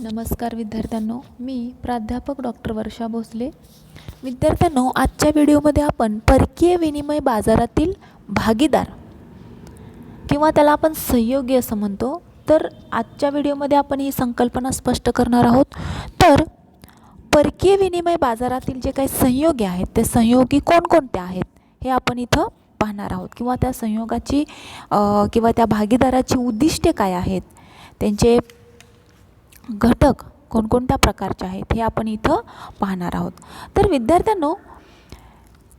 नमस्कार विद्यार्थ्यांनो मी प्राध्यापक डॉक्टर वर्षा भोसले. विद्यार्थ्यांनो आजच्या व्हिडिओमध्ये आपण परकीय विनिमय बाजारातील भागीदार किंवा त्याला आपण सहयोगी असं म्हणतो. तर आजच्या व्हिडिओमध्ये आपण ही संकल्पना स्पष्ट करणार आहोत. तर परकीय विनिमय बाजारातील जे काही संयोगी आहेत ते संयोगी कोणकोणते आहेत हे आपण इथं पाहणार आहोत. किंवा त्या संयोगाची किंवा त्या भागीदाराची उद्दिष्टे काय आहेत त्यांचे घटक कोणकोणत्या प्रकारचे आहेत हे आपण इथं पाहणार आहोत. तर विद्यार्थ्यांनो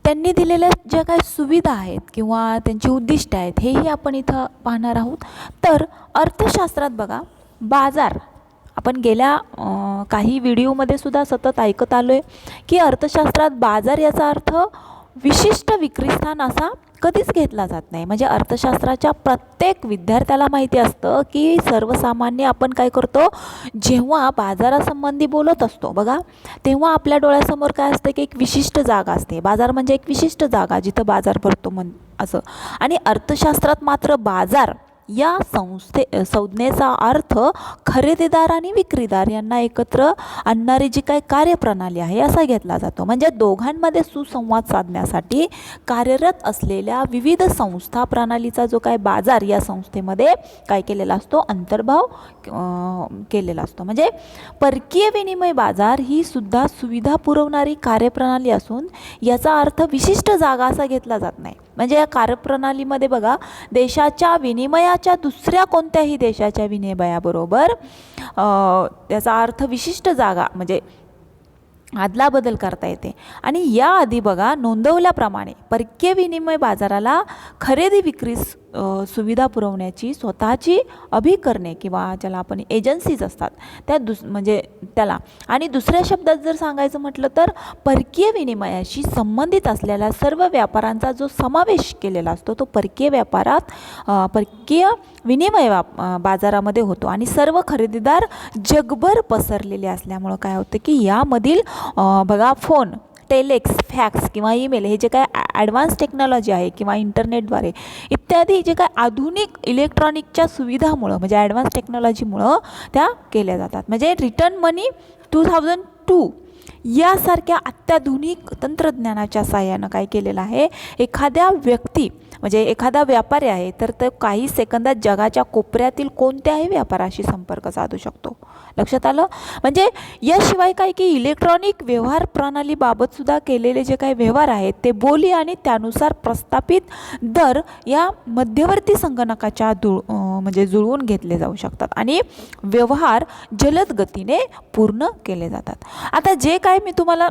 त्यांनी दिलेल्या ज्या काही सुविधा आहेत किंवा त्यांची उद्दिष्ट आहेत हेही आपण इथं पाहणार आहोत. तर अर्थशास्त्रात बघा बाजार. आपण गेल्या काही व्हिडिओमध्ये सुद्धा सतत ऐकत आलो आहे की अर्थशास्त्रात बाजार याचा अर्थ विशिष्ट विक्रीस्थान असा कधीच घेतला जात नाही. म्हणजे अर्थशास्त्राच्या प्रत्येक विद्यार्थ्याला माहिती असतं की सर्वसामान्य आपण काय करतो? जेव्हा बाजारासंबंधी बोलत असतो बघा तेव्हा आपल्या डोळ्यासमोर काय असतं की एक विशिष्ट जागा असते. बाजार म्हणजे एक विशिष्ट जागा जिथं बाजार भरतो म्हण असं. आणि अर्थशास्त्रात मात्र बाजार या संस्थे संज्ञेचा अर्थ खरेदीदार आणि विक्रीदार यांना एकत्र आणणारी जी काही कार्यप्रणाली आहे असा घेतला जातो. म्हणजे दोघांमध्ये सुसंवाद साधण्यासाठी कार्यरत असलेल्या विविध संस्था प्रणालीचा जो काय बाजार या संस्थेमध्ये काय केलेला असतो? अंतर्भाव केलेला असतो. म्हणजे परकीय विनिमय बाजार ही सुद्धा सुविधा पुरवणारी कार्यप्रणाली असून याचा अर्थ विशिष्ट जागा असा घेतला जात नाही. म्हणजे या कार्यप्रणालीमध्ये बघा देशाच्या विनिमयाच्या दुसऱ्या कोणत्याही देशाच्या विनिमयाबरोबर त्याचा अर्थ विशिष्ट जागा म्हणजे अदलाबदल करता येते. आणि याआधी बघा नोंदवल्याप्रमाणे परकीय विनिमय बाजाराला खरेदी विक्रीस सुविधा पुरवण्याची स्वतःची अभिकरणे किंवा ज्याला आपण एजन्सीज असतात त्या दुस म्हणजे त्याला. आणि दुसऱ्या शब्दात जर सांगायचं म्हटलं तर परकीय विनिमयाशी संबंधित असलेल्या सर्व व्यापारांचा जो समावेश केलेला असतो तो परकीय व्यापारात परकीय विनिमय व्याप बाजारामध्ये होतो. आणि सर्व खरेदीदार जगभर पसरलेले असल्यामुळं काय होतं की यामधील बघा फोन टेलेक्स फॅक्स किंवा ईमेल हे जे काय ॲडव्हान्स टेक्नॉलॉजी आहे किंवा इंटरनेटद्वारे इत्यादी जे काय आधुनिक इलेक्ट्रॉनिकच्या सुविधामुळं म्हणजे ॲडव्हान्स टेक्नॉलॉजीमुळं त्या केल्या जातात. म्हणजे return money two thousand two यासारख्या अत्याधुनिक तंत्रज्ञानाच्या सहाय्यानं काय केलेलं आहे? एखाद्या व्यक्ती म्हणजे एखादा व्यापारी आहे तर तो काही सेकंदात जगाच्या कोपऱ्यातील कोणत्याही व्यापाराशी संपर्क साधू शकतो. लक्षात आलं? म्हणजे याशिवाय काय की इलेक्ट्रॉनिक व्यवहार प्रणालीबाबत सुद्धा केलेले जे काही व्यवहार आहेत ते बोली आणि त्यानुसार प्रस्थापित दर या मध्यवर्ती संगणकाच्या जुळ म्हणजे जुळवून घेतले जाऊ शकतात आणि व्यवहार जलद गतीने पूर्ण केले जातात. आता जे काय मी तुम्हाला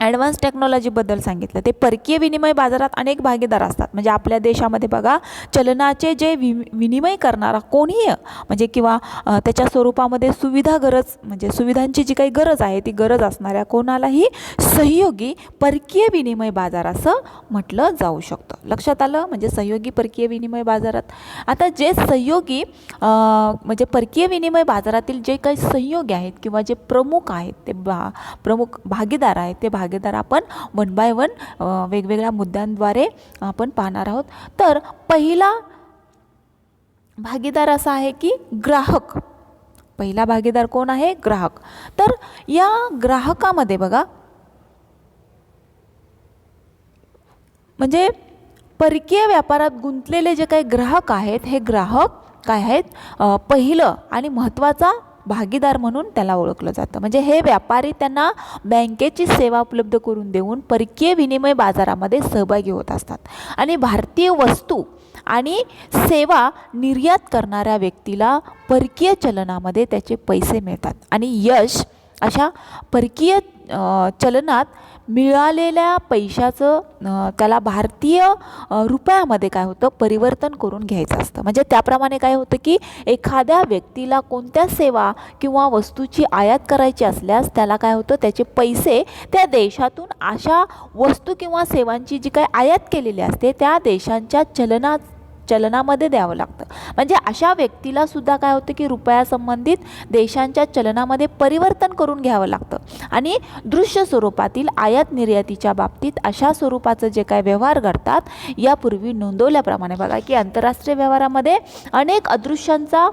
ॲडव्हान्स टेक्नॉलॉजीबद्दल सांगितलं. ते परकीय विनिमय बाजारात अनेक भागीदार असतात. म्हणजे आपल्या देशामध्ये बघा चलनाचे जे वि विनिमय करणारा कोणीही म्हणजे किंवा त्याच्या स्वरूपामध्ये सुविधा गरज म्हणजे सुविधांची जी काही गरज आहे ती गरज असणाऱ्या कोणालाही सहयोगी परकीय विनिमय बाजार असं म्हटलं जाऊ शकतं. लक्षात आलं? म्हणजे सहयोगी परकीय विनिमय बाजारात. आता जे सहयोगी म्हणजे परकीय विनिमय बाजारातील जे काही सहयोगी आहेत किंवा जे प्रमुख आहेत ते बा प्रमुख भागीदार आहेत ते भागीदार आपण वन बाय वन वेगवेगळ्या मुद्द्यांद्वारे आपण पाहणार आहोत. तर पहिला भागीदार असा आहे की ग्राहक. पहिला भागीदार कोण आहे? ग्राहक. तर या ग्राहकामध्ये बघा म्हणजे परकीय व्यापारात गुंतलेले जे काही ग्राहक आहेत हे ग्राहक काय आहेत? पहिलं आणि महत्त्वाचा भागीदार म्हणून त्याला ओळखलं जातं. म्हणजे हे व्यापारी त्यांना बँकेची सेवा उपलब्ध करून देऊन परकीय विनिमय बाजारामध्ये सहभागी होत असतात. आणि भारतीय वस्तू आणि सेवा निर्यात करणाऱ्या व्यक्तीला परकीय चलनामध्ये त्याचे पैसे मिळतात. आणि यश अशा परकीय चलनात मिळालेल्या पैशाचं त्याला भारतीय रुपयामध्ये काय होतं परिवर्तन करून घ्यायचं असतं. म्हणजे त्याप्रमाणे काय होतं की एखाद्या व्यक्तीला कोणत्या सेवा किंवा वस्तूची आयात करायची असल्यास त्याला काय होतं त्याचे पैसे त्या देशातून अशा वस्तू किंवा सेवांची जी काय आयात केलेली असते त्या देशांच्या चलनात चलनामध्ये द्यावं लागतं. म्हणजे अशा व्यक्तीला सुद्धा काय होतं की रुपयासंबंधित देशांच्या चलनामध्ये परिवर्तन करून घ्यावं लागतं. आणि दृश्य स्वरूपातील आयात निर्यातीच्या बाबतीत अशा स्वरूपाचं जे काय व्यवहार घडतात यापूर्वी नोंदवल्याप्रमाणे बघा की आंतरराष्ट्रीय व्यवहारामध्ये अनेक अदृश्यांचा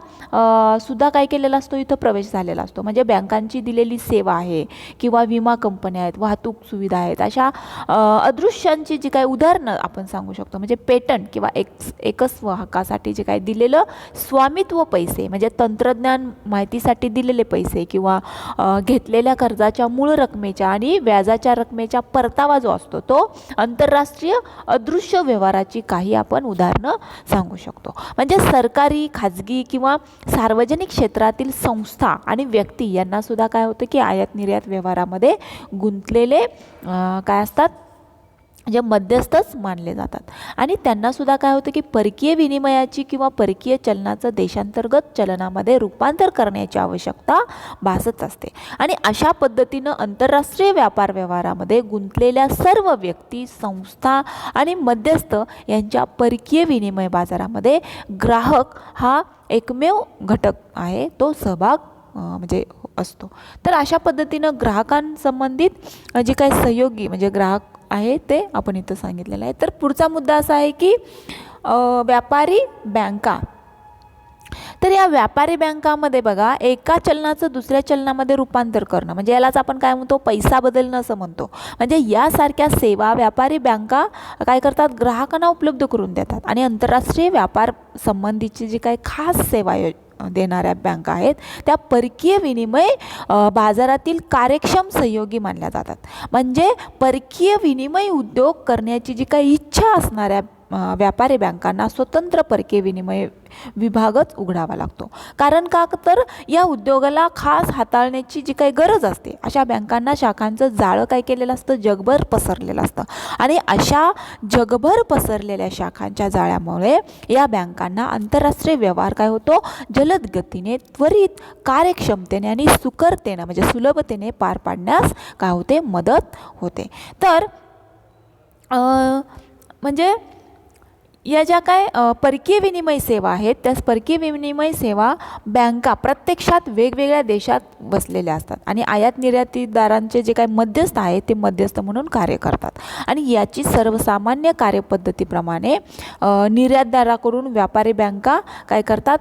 सुद्धा काय केलेला असतो इथं प्रवेश झालेला असतो. म्हणजे बँकांची दिलेली सेवा आहे किंवा विमा कंपन्या आहेत वाहतूक सुविधा आहेत अशा अदृश्यांची जी काही उदाहरणं आपण सांगू शकतो. म्हणजे पेटंट किंवा एक्स एक हक्कासाठी जे काय दिलेलं स्वामित्व पैसे म्हणजे तंत्रज्ञान माहितीसाठी दिलेले पैसे किंवा घेतलेल्या कर्जाच्या मूळ रकमेच्या आणि व्याजाच्या रकमेच्या परतावा जो असतो तो आंतरराष्ट्रीय अदृश्य व्यवहाराची काही आपण उदाहरणं सांगू शकतो. म्हणजे सरकारी खाजगी किंवा सार्वजनिक क्षेत्रातील संस्था आणि व्यक्ती यांनासुद्धा काय होतं की आयात निर्यात व्यवहारामध्ये गुंतलेले काय असतात? जे मध्यस्थच मानले जातात. आणि त्यांनासुद्धा काय होतं की परकीय विनिमयाची किंवा परकीय चलनाचं देशांतर्गत चलनामध्ये रूपांतर करण्याची आवश्यकता भासत असते. आणि अशा पद्धतीनं आंतरराष्ट्रीय व्यापार व्यवहारामध्ये गुंतलेल्या सर्व व्यक्ती संस्था आणि मध्यस्थ यांच्या परकीय विनिमय बाजारामध्ये ग्राहक हा एकमेव घटक आहे तो सहभाग म्हणजे असतो. तर अशा पद्धतीनं ग्राहकांसंबंधित जी जे काही सहयोगी म्हणजे ग्राहक आहे ते आपण इथं सांगितलेलं आहे. तर पुढचा मुद्दा असा आहे की व्यापारी बँका. तर या व्यापारी बँकामध्ये बघा एका चलनाचं दुसऱ्या चलनामध्ये रूपांतर करणं. म्हणजे यालाच आपण काय म्हणतो? पैसा बदलणं असं म्हणतो. म्हणजे यासारख्या सेवा व्यापारी बँका काय करतात? ग्राहकांना उपलब्ध करून देतात. आणि आंतरराष्ट्रीय व्यापार संबंधीची जी काही खास सेवा देणाऱ्या बँका आहेत. त्या परकीय विनिमय बाजारातील कार्यक्षम सहयोगी मानल्या जातात. म्हणजे परकीय विनिमय उद्योग करण्याची जी काही इच्छा असणाऱ्या व्यापारी बँकांना स्वतंत्र परकीय विनिमय विभागच उघडावा लागतो. कारण का तर या उद्योगाला खास हाताळण्याची जी काही गरज असते अशा बँकांना शाखांचं जाळं काय केलेलं असतं? जगभर पसरलेलं असतं. आणि अशा जगभर पसरलेल्या शाखांच्या जाळ्यामुळे या बँकांना आंतरराष्ट्रीय व्यवहार काय होतो? जलद गतीने त्वरित कार्यक्षमतेने आणि सुकरतेनं म्हणजे सुलभतेने पार पाडण्यास काय होते? मदत होते. तर म्हणजे या ज्या काय परकीय विनिमय सेवा आहेत त्या परकीय विनिमय सेवा बँका प्रत्यक्षात वेगवेगळ्या देशात बसलेल्या असतात आणि आयात निर्यातीदारांचे जे काही मध्यस्थ आहेत ते मध्यस्थ म्हणून कार्य करतात. आणि याची सर्वसामान्य कार्यपद्धतीप्रमाणे निर्यातदाराकडून व्यापारी बँका काय करतात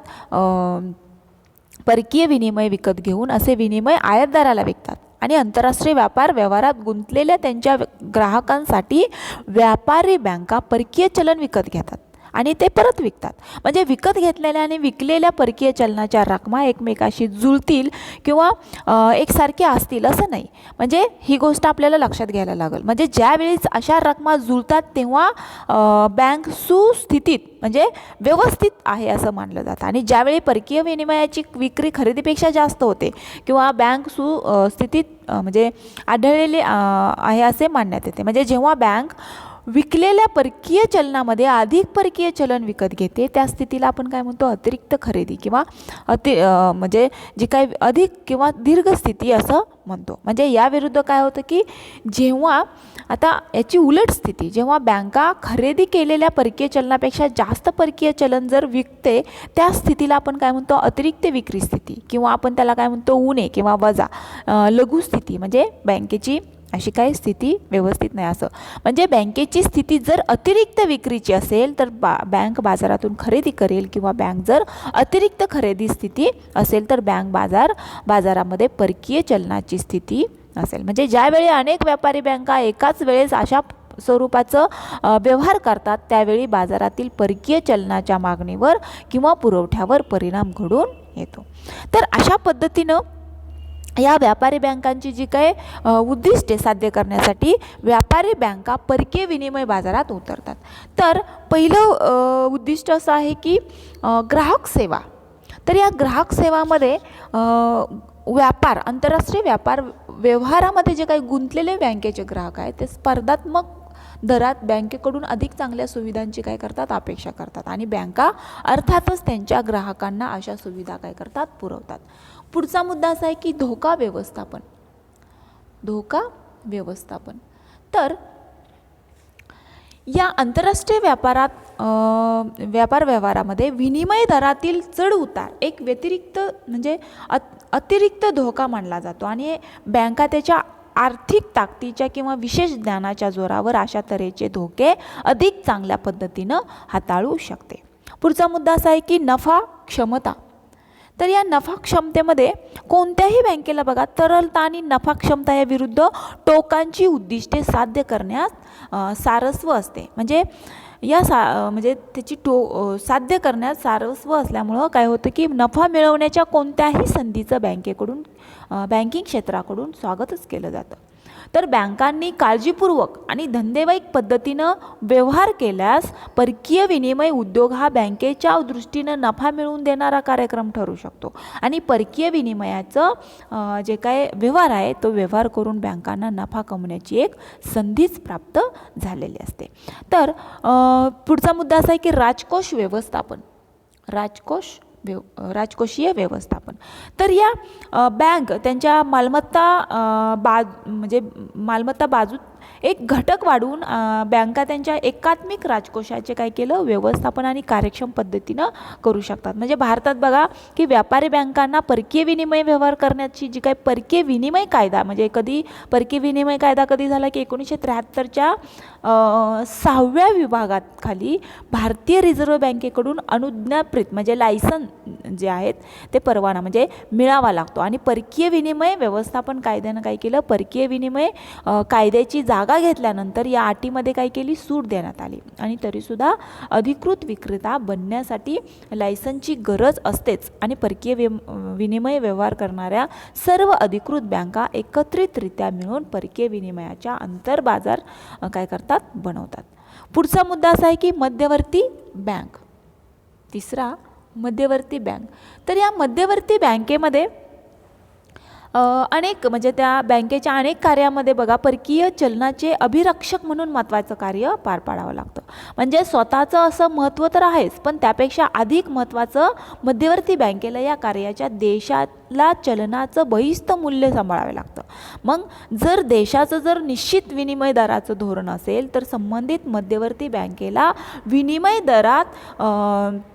परकीय विनिमय विकत घेऊन असे विनिमय आयातदाराला विकतात. आणि आंतरराष्ट्रीय व्यापार व्यवहारात गुंतलेल्या त्यांच्या ग्राहकांसाठी व्यापारी बँका परकीय चलन विकत घेतात. आणि ते परत विकतात. म्हणजे विकत घेतलेल्या आणि विकलेल्या परकीय चलनाच्या रकमा एकमेकाशी जुळतील किंवा अ, एकसारख्या असतील असं नाही. म्हणजे ही गोष्ट आपल्याला लक्षात घ्यायला लागेल. म्हणजे ज्यावेळेस अशा रकमा जुळतात तेव्हा बँक सुस्थितीत म्हणजे व्यवस्थित आहे असं मानलं जातं. आणि ज्यावेळी परकीय विनिमयाची विक्री खरेदीपेक्षा जास्त होते किंवा बँक सु स्थितीत म्हणजे आढळलेली आहे असे मानण्यात येते. म्हणजे जेव्हा बँक विकलेल्या परकीय चलनामध्ये अधिक परकीय चलन विकत घेते. त्या स्थितीला आपण काय म्हणतो? अतिरिक्त खरेदी किंवा अति म्हणजे जी काही अधिक किंवा दीर्घ स्थिती असं म्हणतो. म्हणजे याविरुद्ध काय होतं की जेव्हा आता याची उलट स्थिती जेव्हा बँका खरेदी केलेल्या परकीय चलनापेक्षा जास्त परकीय चलन जर विकते त्या स्थितीला आपण काय म्हणतो? अतिरिक्त विक्री स्थिती किंवा आपण त्याला काय म्हणतो? उणे किंवा वजा लघु स्थिती. म्हणजे बँकेची अशी काही स्थिती व्यवस्थित नाही असं. म्हणजे बँकेची स्थिती जर अतिरिक्त विक्रीची असेल तर बा बँक बाजारातून खरेदी करेल किंवा बँक जर अतिरिक्त खरेदी स्थिती असेल तर बँक बाजार बाजारामध्ये परकीय चलनाची स्थिती असेल. म्हणजे ज्यावेळी अनेक व्यापारी बँका एकाच वेळेस अशा स्वरूपाचं व्यवहार करतात त्यावेळी बाजारातील परकीय चलनाच्या मागणीवर किंवा पुरवठ्यावर परिणाम घडून येतो. तर अशा पद्धतीनं या व्यापारी बँकांची जी काय उद्दिष्टे साध्य करण्यासाठी व्यापारी बँका परकीय विनिमय बाजारात उतरतात. तर पहिलं उद्दिष्ट असं आहे की ग्राहक सेवा. तर या ग्राहक सेवामध्ये व्यापार आंतरराष्ट्रीय व्यापार व्यवहारामध्ये जे काही गुंतलेले बँकेचे ग्राहक आहेत ते स्पर्धात्मक दरात बँकेकडून अधिक चांगल्या सुविधांची काय करतात? अपेक्षा करतात. आणि बँका अर्थातच त्यांच्या ग्राहकांना अशा सुविधा काय करतात? पुरवतात. पुढचा मुद्दा असा आहे की धोका व्यवस्थापन. धोका व्यवस्थापन. तर या आंतरराष्ट्रीय व्यापारात व्यापार व्यवहारामध्ये विनिमय दरातील चढ उतार एक व्यतिरिक्त म्हणजे अत अतिरिक्त धोका मानला जातो आणि बँका त्याच्या आर्थिक ताकदीच्या किंवा विशेष ज्ञानाच्या जोरावर अशा तऱ्हेचे धोके अधिक चांगल्या पद्धतीनं हाताळू शकते. पुढचा मुद्दा असा आहे की नफा क्षमता. तर या नफा क्षमतेमध्ये कोणत्याही बँकेला बघा तरलता आणि नफा क्षमता या विरुद्ध टोकांची उद्दिष्टे साध्य करण्यास सारस्व असते. म्हणजे या सा म्हणजे त्याची टो साध्य करण्यात सारस्व असल्यामुळं काय होतं की नफा मिळवण्याच्या कोणत्याही संधीचं बँकेकडून बँकिंग क्षेत्राकडून स्वागतच केलं जातं. तर बँकांनी काळजीपूर्वक आणि धंदेवाईक पद्धतीनं व्यवहार केल्यास परकीय विनिमय उद्योग हा बँकेच्या दृष्टीनं नफा मिळवून देणारा कार्यक्रम ठरू शकतो. आणि परकीय विनिमयाचं जे काय व्यवहार आहे तो व्यवहार करून बँकांना नफा कमवण्याची एक संधीच प्राप्त झालेली असते. तर पुढचा मुद्दा असा आहे की राजकोष व्यवस्थापन. राजकोष व्यव राजकोषीय व्यवस्थापन. तर या बँक त्यांच्या मालमत्ता बा म्हणजे मालमत्ता बाजूत एक घटक वाढवून बँका त्यांच्या एकात्मिक राजकोषाचे काय केलं? व्यवस्थापन आणि कार्यक्षम पद्धतीनं करू शकतात. म्हणजे भारतात बघा की व्यापारी बँकांना परकीय विनिमय व्यवहार करण्याची जी काही परकीय विनिमय कायदा म्हणजे कधी परकीय विनिमय कायदा कधी झाला की एकोणीसशे त्र्याहत्तरच्या सहाव्या विभागात खाली भारतीय रिझर्व्ह बँकेकडून अनुज्ञाप्रित म्हणजे लायसन जे आहेत ते परवाना म्हणजे मिळावा लागतो. आणि परकीय विनिमय व्यवस्थापन कायद्यानं काय केलं? परकीय विनिमय कायद्याची जागा घेतल्यानंतर या अटीमध्ये काय केली? सूट देण्यात आली. आणि तरीसुद्धा अधिकृत विक्रेता बनण्यासाठी लायसनची गरज असतेच आणि परकीय वे विनिमय व्यवहार करणाऱ्या सर्व अधिकृत बँका एकत्रितरित्या मिळून परकीय विनिमयाच्या आंतरबाजार काय करतात? बनवतात. पुढचा मुद्दा असा आहे की मध्यवर्ती बँक. तिसरा मध्यवर्ती बँक. तर या मध्यवर्ती बँकेमध्ये अनेक म्हणजे त्या बँकेच्या अनेक कार्यामध्ये बघा परकीय चलनाचे अभिरक्षक म्हणून महत्त्वाचं कार्य पार पाडावं लागतं. म्हणजे स्वतःचं असं महत्त्व तर आहेच पण त्यापेक्षा अधिक महत्त्वाचं मध्यवर्ती बँकेला या कार्याच्या देशात देशाला चलनाचं बहिस्त मूल्य सांभाळावे लागतं. मग जर देशाचं जर निश्चित विनिमय दराचं धोरण असेल तर संबंधित मध्यवर्ती बँकेला विनिमय दरात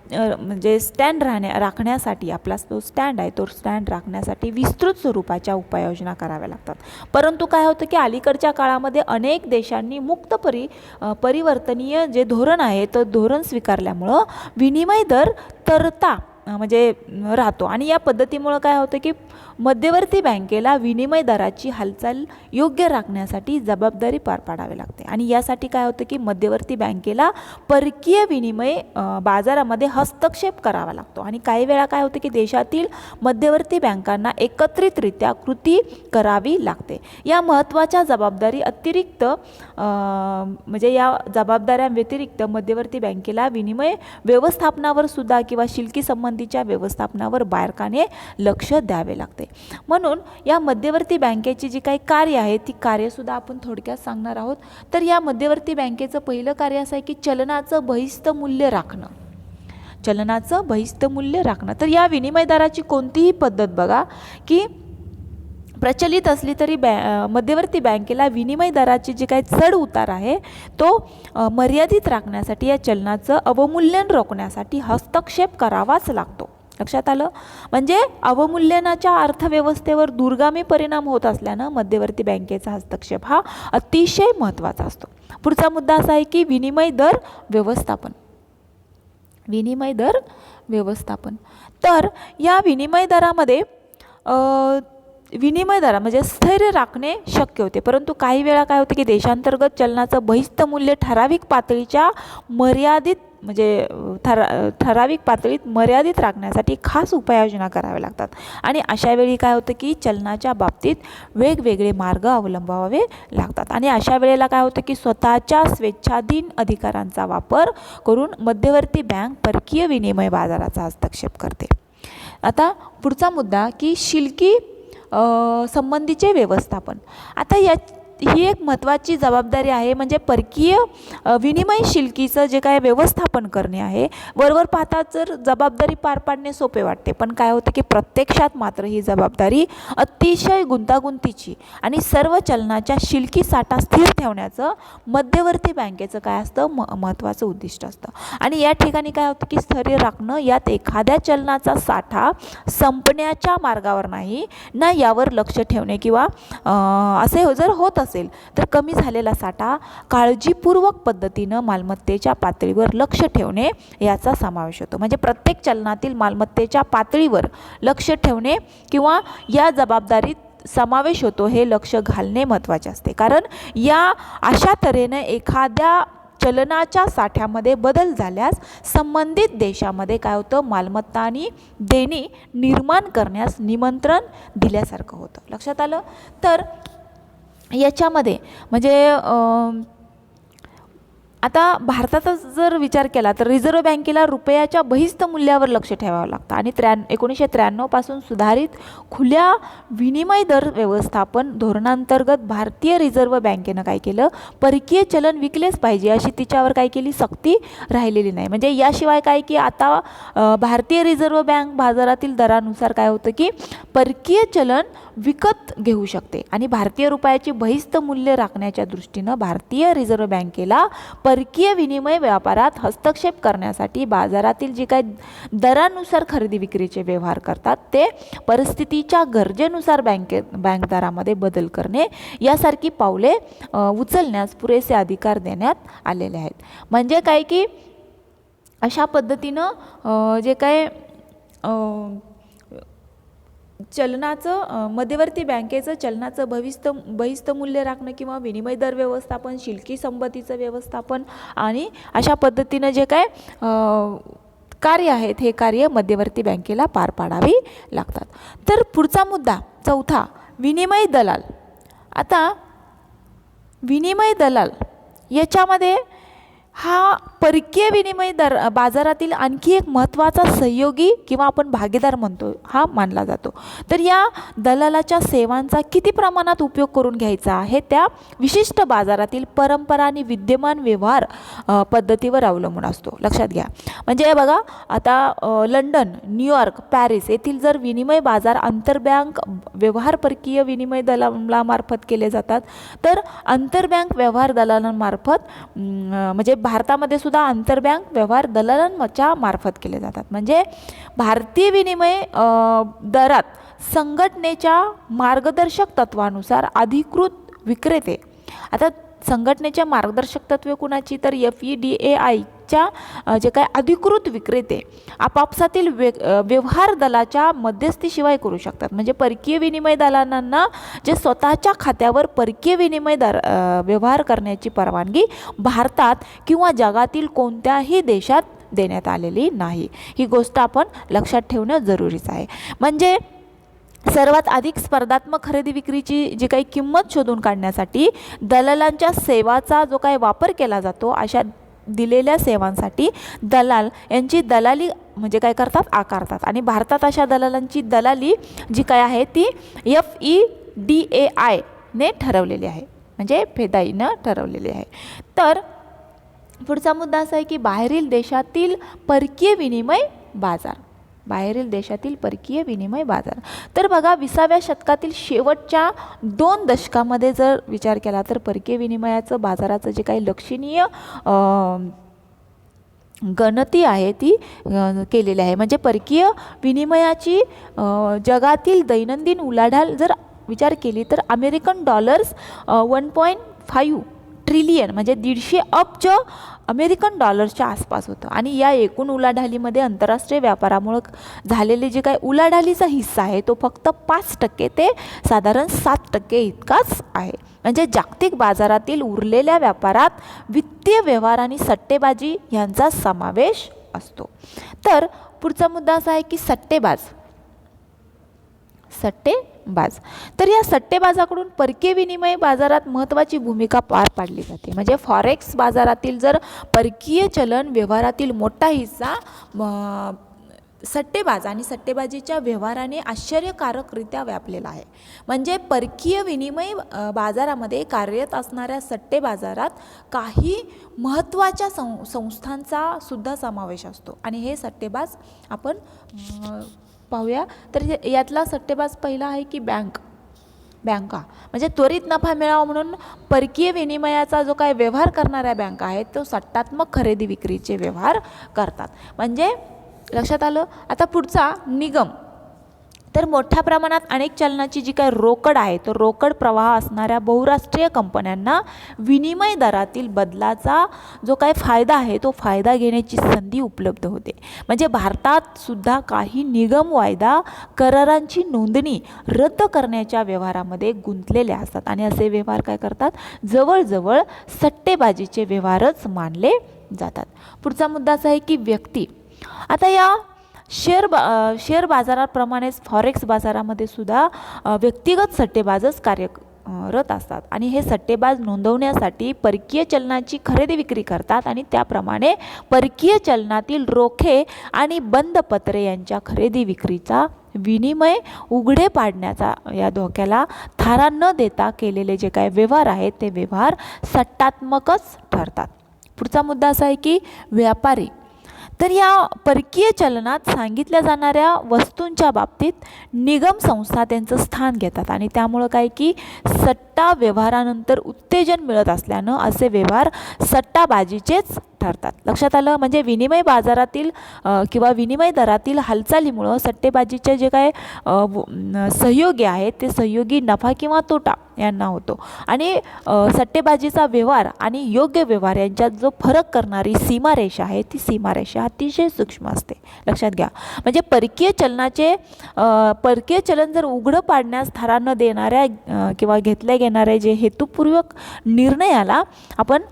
म्हणजे स्टँड राहण्या राखण्यासाठी आपला जो स्टँड आहे तो स्टँड राखण्यासाठी विस्तृत स्वरूपाच्या उपाययोजना कराव्या लागतात. परंतु काय होतं की अलीकडच्या काळामध्ये अनेक देशांनी मुक्त परि परिवर्तनीय जे धोरण आहे तर धोरण स्वीकारल्यामुळं विनिमय दर तरता म्हणजे राहतो. आणि या पद्धतीमुळं काय होतं की मध्यवर्ती बँकेला विनिमय दराची हालचाल योग्य राखण्यासाठी जबाबदारी पार पाडावी लागते. आणि यासाठी काय होतं की मध्यवर्ती बँकेला परकीय विनिमय बाजारामध्ये हस्तक्षेप करावा लागतो. आणि काही वेळा काय होतं की देशातील मध्यवर्ती बँकांना एकत्रितरित्या कृती करावी लागते. या महत्त्वाच्या जबाबदारी अतिरिक्त म्हणजे या जबाबदाऱ्यांव्यतिरिक्त मध्यवर्ती बँकेला विनिमय व्यवस्थापनावर सुद्धा किंवा शिल्की संबंधीच्या व्यवस्थापनावर बारकाने लक्ष द्यावे लागते. म्हणून या मध्यवर्ती बँकेची जी काही कार्य आहे ती कार्यसुद्धा आपण थोडक्यात सांगणार आहोत. तर या मध्यवर्ती बँकेचं पहिलं कार्य असं आहे की चलनाचं बहिस्त मूल्य राखणं. चलनाचं बहिस्त मूल्य राखणं. तर या विनिमय दराची कोणतीही पद्धत बघा की प्रचलित असली तरी बॅ मध्यवर्ती बँकेला विनिमय दराची जी काही चढ उतार आहे तो मर्यादित राखण्यासाठी या चलनाचं अवमूल्यन रोखण्यासाठी हस्तक्षेप करावाच लागतो. लक्षात आलं? म्हणजे अवमूल्यनाच्या अर्थव्यवस्थेवर दूरगामी परिणाम होत असल्यानं मध्यवर्ती बँकेचा हस्तक्षेप हा अतिशय महत्त्वाचा असतो. पुढचा मुद्दा असा आहे की विनिमय दर व्यवस्थापन. विनिमय दर व्यवस्थापन. तर या विनिमय दरामध्ये विनिमय दरा म्हणजे स्थैर्य राखणे शक्य होते. परंतु काही वेळा काय होते की देशांतर्गत चलनाचं बहिस्त मूल्य ठराविक पातळीच्या मर्यादित म्हणजे ठरा ठराविक पातळीत मर्यादित राखण्यासाठी खास उपाययोजना कराव्या लागतात. आणि अशा वेळी काय होतं की चलनाच्या बाबतीत वेगवेगळे मार्ग अवलंबावे लागतात. आणि अशा वेळेला काय होतं की स्वतःच्या स्वेच्छाधीन अधिकारांचा वापर करून मध्यवर्ती बँक परकीय विनिमय बाजाराचा हस्तक्षेप करते. आता पुढचा मुद्दा की शिल्की संबंधीचे व्यवस्थापन. आता या ही एक महत्त्वाची जबाबदारी आहे म्हणजे परकीय विनिमय शिल्कीचं जे काय व्यवस्थापन करणे आहे. वरवर पाहता जर जबाबदारी पार पाडणे सोपे वाटते पण काय होतं की प्रत्यक्षात मात्र ही जबाबदारी अतिशय गुंतागुंतीची आणि सर्व चलनाच्या शिल्की साठा स्थिर ठेवण्याचं मध्यवर्ती बँकेचं काय असतं? म महत्त्वाचं उद्दिष्ट असतं. आणि या ठिकाणी काय होतं की स्थैर्य राखणं यात एखाद्या चलनाचा साठा संपण्याच्या मार्गावर नाही ना यावर लक्ष ठेवणे किंवा असे हो- जर होत असेल तर कमी झालेला साठा काळजीपूर्वक पद्धतीनं मालमत्तेच्या पातळीवर लक्ष ठेवणे याचा समावेश होतो. म्हणजे प्रत्येक चलनातील मालमत्तेच्या पातळीवर लक्ष ठेवणे किंवा या जबाबदारीत समावेश होतो हे लक्ष घालणे महत्त्वाचे असते. कारण या अशा तऱ्हेनं एखाद्या चलनाच्या साठ्यामध्ये बदल झाल्यास संबंधित देशामध्ये काय होतं? मालमत्ता आणि देणी निर्माण करण्यास निमंत्रण दिल्यासारखं होतं. लक्षात आलं? तर याच्यामध्ये म्हणजे आता भारताचाच जर विचार केला तर रिझर्व्ह बँकेला रुपयाच्या बहिस्त मूल्यावर लक्ष ठेवावं लागतं. आणि त्र्या एकोणीसशे त्र्याण्णवपासून सुधारित खुल्या विनिमय दर व्यवस्थापन धोरणांतर्गत भारतीय रिझर्व्ह बँकेनं काय केलं? परकीय चलन विकलेच पाहिजे अशी तिच्यावर काय केली सक्ती राहिलेली नाही. म्हणजे याशिवाय काय की आता भारतीय रिझर्व्ह बँक बाजारातील दरानुसार काय होतं की परकीय चलन विकत घेऊ शकते. आणि भारतीय रुपयाची बहिस्त मूल्य राखण्याच्या दृष्टीनं भारतीय रिझर्व्ह बँकेला परकीय विनिमय व्यापारात हस्तक्षेप करण्यासाठी बाजारातील जे काही दरानुसार खरेदी विक्रीचे व्यवहार करतात ते परिस्थितीच्या गरजेनुसार बँके बँक दरामध्ये बदल करणे यासारखी पावले उचलण्यास पुरेसे अधिकार देण्यात आलेले आहेत. म्हणजे काय की अशा पद्धतीनं जे काय चलनाचं मध्यवर्ती बँकेचं चलनाचं भविस्त बहिस्त मूल्य राखणं किंवा विनिमय दर व्यवस्थापन शिल्की संपत्तीचं व्यवस्थापन आणि अशा पद्धतीनं जे काय कार्य आहेत हे कार्य मध्यवर्ती बँकेला पार पाडावी लागतात. तर पुढचा मुद्दा चौथा विनिमय दलाल. आता विनिमय दलाल याच्यामध्ये हा परकीय विनिमय दर बाजारातील आणखी एक महत्त्वाचा सहयोगी किंवा आपण भागीदार म्हणतो हा मानला जातो. तर या दलालाच्या सेवांचा किती प्रमाणात उपयोग करून घ्यायचा आहे त्या विशिष्ट बाजारातील परंपरा आणि विद्यमान व्यवहार पद्धतीवर अवलंबून असतो. लक्षात घ्या. म्हणजे बघा आता लंडन न्यूयॉर्क पॅरिस येथील जर विनिमय बाजार आंतरबँक व्यवहार परकीय विनिमय दलालामार्फत केले जातात तर आंतरबँक व्यवहार दलालांमार्फत म्हणजे भारतामध्ये सुद्धा आंतरबँक व्यवहार दलालांच्या मार्फत केले जातात. म्हणजे भारतीय विनिमय दरात संघटनेच्या मार्गदर्शक तत्वानुसार अधिकृत विक्रेते. आता संघटनेच्या मार्गदर्शक तत्वे कुणाची? तर F E D A I आयच्या जे काय अधिकृत विक्रेते आपापसातील वे व्यवहार दलाच्या मध्यस्थीशिवाय करू शकतात. म्हणजे परकीय विनिमय दलालांना जे स्वतःच्या खात्यावर परकीय विनिमय दर व्यवहार करण्याची परवानगी भारतात किंवा जगातील कोणत्याही देशात देण्यात आलेली नाही. ही गोष्ट आपण लक्षात ठेवणं जरुरीच आहे. म्हणजे सर्वात अधिक स्पर्धात्मक खरेदी विक्रीची जी काही किंमत शोधून काढण्यासाठी दलालांच्या सेवाचा जो काही वापर केला जातो अशा दिलेल्या सेवांसाठी दलाल यांची दलाली म्हणजे काय करतात? आकारतात. आणि भारतात अशा दलालांची दलाली जी काय आहे? ती एफ ई डी ए आयने ठरवलेली आहे. म्हणजे फेदाईनं ठरवलेली आहे. तर पुढचा मुद्दा असा आहे की बाहेरील देशातील परकीय विनिमय बाजार. बाहेरील देशातील परकीय विनिमय बाजार. तर बघा विसाव्या शतकातील शेवटच्या दोन दशकामध्ये जर विचार केला तर परकीय विनिमयाचं बाजाराचं जे काही लक्षणीय गणती आहे ती केलेली आहे. म्हणजे परकीय विनिमयाची जगातील दैनंदिन उलाढाल जर विचार केली तर American dollars one point five trillion म्हणजे दीडशे अब्ज अमेरिकन डॉलरच्या आसपास होतं. आणि या एकूण उलाढालीमध्ये आंतरराष्ट्रीय व्यापारामुळं झालेले जे काही उलाढालीचा हिस्सा आहे तो फक्त पाच टक्के ते साधारण सात टक्के इतकाच आहे. म्हणजे जागतिक बाजारातील उरलेल्या व्यापारात वित्तीय व्यवहार आणि सट्टेबाजी यांचा समावेश असतो. तर पुढचा मुद्दा असा आहे की सट्टेबाज सट्टेबाज तर या सट्टेबाजाकडून परकीय विनिमय बाजारात महत्त्वाची भूमिका पार पाडली जाते. म्हणजे फॉरेक्स बाजारातील जर परकीय चलन व्यवहारातील मोठा हिस्सा सट्टेबाज आणि सट्टेबाजीच्या व्यवहाराने आश्चर्यकारकरित्या व्यापलेला आहे. म्हणजे परकीय विनिमय बाजारामध्ये कार्यरत असणाऱ्या सट्टे बाजारात काही महत्त्वाच्या सं संस्थांचा सुद्धा समावेश असतो. आणि हे सट्टेबाज आपण पाहूया. तर यातला सट्टेबाज पहिला आहे की बँक. बँका. म्हणजे त्वरित नफा मिळावा म्हणून परकीय विनिमयाचा जो काय व्यवहार करणाऱ्या बँका आहेत तो सट्टात्मक खरेदी विक्रीचे व्यवहार करतात. म्हणजे लक्षात आलं? आता पुढचा निगम. तर मोठ्या प्रमाणात अनेक चलनाची जी काय रोकड आहे तो रोकड प्रवाह असणाऱ्या बहुराष्ट्रीय कंपन्यांना विनिमय दरातील बदलाचा जो काय फायदा आहे तो फायदा घेण्याची संधी उपलब्ध होते. म्हणजे भारतात सुद्धा काही निगम वायदा करारांची नोंदणी रद्द करण्याच्या व्यवहारामध्ये गुंतलेले असतात आणि असे व्यवहार काय करतात? जवळजवळ सट्टेबाजीचे व्यवहारच मानले जातात. पुढचा मुद्दा असा आहे की व्यक्ती. आता या शेअर बा शेअर बाजाराप्रमाणेच फॉरेक्स बाजारामध्ये सुद्धा व्यक्तिगत सट्टेबाजच कार्य रत असतात. आणि हे सट्टेबाज नोंदवण्यासाठी परकीय चलनाची खरेदी विक्री करतात आणि त्याप्रमाणे परकीय चलनातील रोखे आणि बंद पत्रे यांच्या खरेदी विक्रीचा विनिमय उघडे पाडण्याचा या धोक्याला थारा न देता केलेले जे काय व्यवहार आहेत ते व्यवहार सट्टात्मकच ठरतात. पुढचा मुद्दा असा आहे की व्यापारी तर या परकीय चलनात सांगितल्या जाणाऱ्या वस्तूंच्या बाबतीत निगम संस्था त्यांचं स्थान घेतात. आणि त्यामुळं काय की सट्टा व्यवहारानंतर उत्तेजन मिळत असल्यानं असे व्यवहार सट्टाबाजीचेच ठरतात. लक्षात आलं? म्हणजे विनिमय बाजारातील किंवा विनिमय दरातील हालचालीमुळं सट्टेबाजीचे जे काय व- सहयोगी आहेत ते सहयोगी नफा किंवा तोटा यांना होतो. आणि सट्टेबाजीचा व्यवहार आणि योग्य व्यवहार यांच्यात जो फरक करणारी सीमारेषा आहे ती सीमारेषा अतिशय सूक्ष्म असते. लक्षात घ्या. म्हणजे परकीय चलनाचे परकीय चलन जर उघडं पाडण्यास थारा न देणाऱ्या किंवा घेतल्या येणाऱ्या जे हेतुपूर्वक निर्णयाला आपण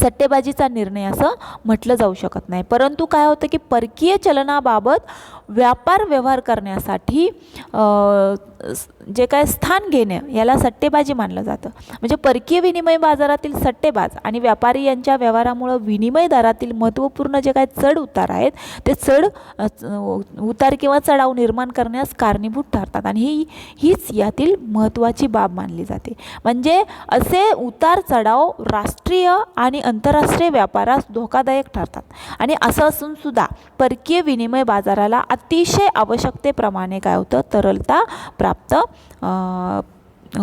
सट्टेबाजीचा निर्णय असं म्हटलं जाऊ शकत नाही. परंतु काय होतं की परकीय चलनाबाबत व्यापार व्यवहार करण्यासाठी जे काय स्थान घेणं याला सट्टेबाजी मानलं जातं. म्हणजे परकीय विनिमय बाजारातील सट्टेबाज आणि व्यापारी यांच्या व्यवहारामुळं विनिमय दरातील महत्त्वपूर्ण जे काय चढ उतार आहेत ते चढ उतार किंवा चढाव निर्माण करण्यास कारणीभूत ठरतात. आणि ही हीच यातील महत्त्वाची बाब मानली जाते. म्हणजे असे उतार चढाव राष्ट्रीय आणि आंतरराष्ट्रीय व्यापारास धोकादायक ठरतात. आणि असं असून सुद्धा परकीय विनिमय बाजाराला अतिशय आवश्यकतेप्रमाणे काय होतं तरलता प्राप्त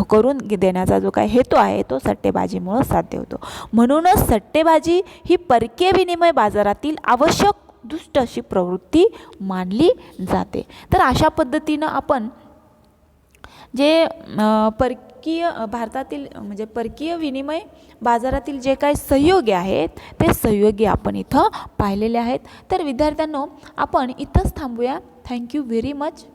करून देण्याचा जो काही हेतू आहे तो सट्टेबाजीमुळं साध्य होतो. म्हणूनच सट्टेबाजी ही परकीय विनिमय बाजारातील आवश्यक दुष्ट अशी प्रवृत्ती मानली जाते. तर अशा पद्धतीनं आपण जे परकीय भारतातील म्हणजे परकीय विनिमय बाजारातील जे काही सहयोगी आहेत ते सहयोगी आपण इथं पाहिलेले आहेत. तर विद्यार्थ्यांनो आपण इथंच थांबूया. Thank you very much